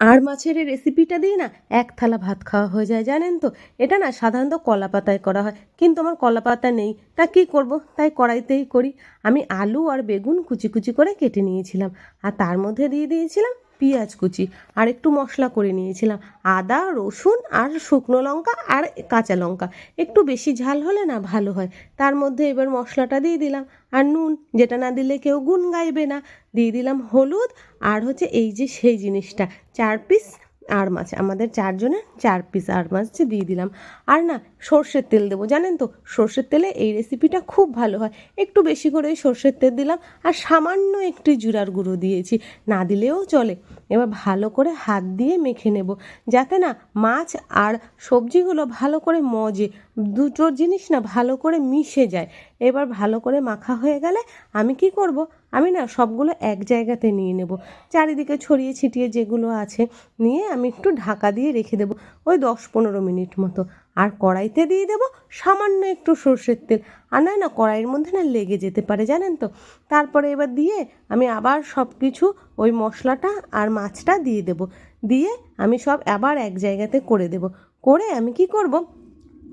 আর মাছের এই রেসিপিটা দিয়ে না, এক থালা ভাত খাওয়া হয়ে যায়, জানেন তো? এটা না সাধারণত কলা পাতায় করা হয়। কিন্তু আমার কলা পাতা নেই, তা কী করব? তাই কড়াইতেই করি। আমি আলু আর বেগুন কুচি কুচি করে কেটে নিয়েছিলাম। আর তার মধ্যে দিয়ে দিয়েছিলাম পেঁয়াজ কুচি আর একটু মশলা করে নিয়েছিলাম। আদা, রসুন আর শুকনো লঙ্কা আর কাঁচা লঙ্কা। একটু বেশি ঝাল হলে না ভালো হয়। তার মধ্যে এবার মশলাটা দিয়ে দিলাম। আর নুন, যেটা না দিলে কেউ গুণ গাইবে না। দিয়ে দিলাম হলুদ আর হচ্ছে এই যে সেই জিনিসটা। চার পিস আর মাছ, আমাদের চারজনের চার পিস আর মাছ দিয়ে দিলাম। আর না, সর্ষের তেল দেবো, জানেন তো? সর্ষের তেলে এই রেসিপিটা খুব ভালো হয়। একটু বেশি করে সর্ষের তেল দিলাম আর সামান্য একটু জিরার গুঁড়ো দিয়েছি। না দিলেও চলে। এবার ভালো করে হাত দিয়ে মেখে নেব। যাতে না মাছ আর সবজিগুলো ভালো করে মজে। দুটো জিনিস না ভালো করে মিশে যায়। এবার ভালো করে মাখা হয়ে গেলে আমি কি করব? আমি না সবগুলো এক জায়গাতে নিয়ে নেব। চারিদিকে ছড়িয়ে ছিটিয়ে যেগুলো আছে নিয়ে আমি একটু ঢাকা দিয়ে রেখে দেবো ওই দশ পনেরো মিনিট মতো। আর কড়াইতে দিয়ে দেবো সামান্য একটু সর্ষের তেল। আর নয় না, কড়াইয়ের মধ্যে না লেগে যেতে পারে, জানেন তো? তারপরে এবার দিয়ে আমি আবার সব কিছু ওই মশলাটা আর মাছটা দিয়ে দেব। দিয়ে আমি সব আবার এক জায়গাতে করে দেব। করে আমি কি করব?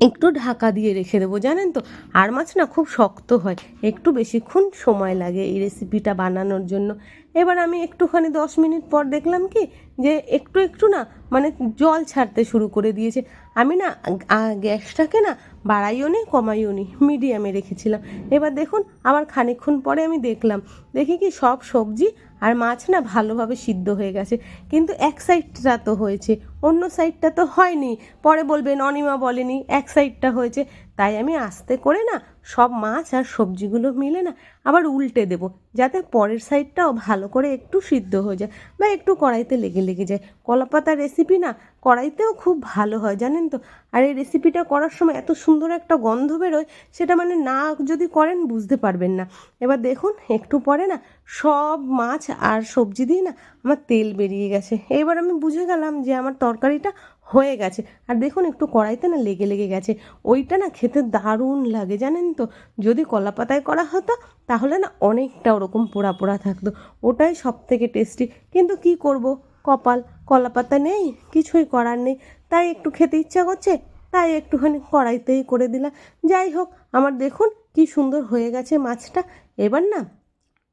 একটু ঢাকা দিয়ে রেখে দেবো, জানেন তো? আর মাছ না খুব শক্ত হয়, একটু বেশিক্ষণ সময় লাগে এই রেসিপিটা বানানোর জন্য। এবার আমি একটুখানি দশ মিনিট পর দেখলাম কি যে একটু একটু না মানে জল ছাড়তে শুরু করে দিয়েছে। আমি না গ্যাসটাকে না বাড়াইও নি, কমাইও নি, মিডিয়ামে রেখেছিলাম। এবার দেখুন, আবার খানিকক্ষণ পরে আমি দেখলাম, দেখি কি সব সবজি আর মাছ না ভালোভাবে সিদ্ধ হয়ে গেছে। কিন্তু এক সাইডটা তো হয়েছে, অন্য সাইডটা তো হয়নি। পরে বলবেন, অনিমা বলেনি, এক সাইডটা হয়েছে। তাই আমি আস্তে করে না সব মাছ আর সবজিগুলো মিলে না আবার উল্টে দেব, যাতে পরের সাইডটাও ভালো করে একটু সিদ্ধ হয়ে যায় বা একটু কড়াইতে লেগে লেগে যায়। কলাপাতার রেসিপি না কড়াইতেও খুব ভালো হয়, জানেন তো? আর এই রেসিপিটা করার সময় এত সুন্দর একটা গন্ধ বেরোয়, সেটা মানে না যদি করেন বুঝতে পারবেন না। এবার দেখুন, একটু পরে না সব মাছ আর সবজি দিয়ে না আমার তেল বেরিয়ে গেছে। এবার আমি বুঝে গেলাম যে আমার তরকারিটা হয়ে গেছে। আর দেখুন, একটু কড়াইতে না লেগে লেগে গেছে। ওইটা না খেতে দারুণ লাগে, জানেন তো? যদি কলা পাতায় করা হতো, তাহলে না অনেকটা ওরকম পোড়া পোড়া থাকতো। ওটাই সব থেকে টেস্টি। কিন্তু কি করব? কপাল কলা পাতা নেই, কিছুই করার নেই। তাই একটু খেতে ইচ্ছা করছে, তাই একটুখানি কড়াইতেই করে দিলাম। যাই হোক, আমার দেখুন কি সুন্দর হয়ে গেছে মাছটা। এবার না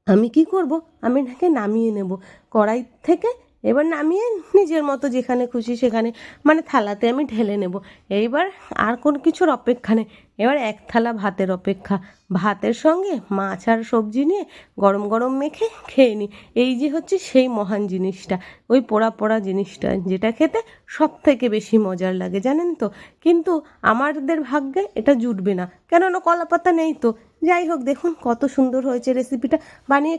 আমি কি করব? আমি এটাকে নামিয়ে নেব। কড়াই থেকে এবার নামিয়ে নিজের মতো যেখানে খুশি সেখানে মানে থালাতে আমি ঢেলে নেব। এইবার আর কোন কিছুর অপেক্ষা নেই। এবার এক থালা ভাতের অপেক্ষা। ভাতের সঙ্গে মাছ আর সবজি নিয়ে গরম গরম মেখে খেয়ে নিই। এই যে হচ্ছে সেই মহান জিনিসটা, ওই পোড়া পোড়া জিনিসটা, যেটা খেতে সব থেকে বেশি মজার লাগে, জানেন তো? কিন্তু আমাদের ভাগ্যে এটা জুটবে না। কেননা কলা পাতা নেই তো। যাই হোক, দেখুন কত সুন্দর হয়েছে রেসিপিটা বানিয়ে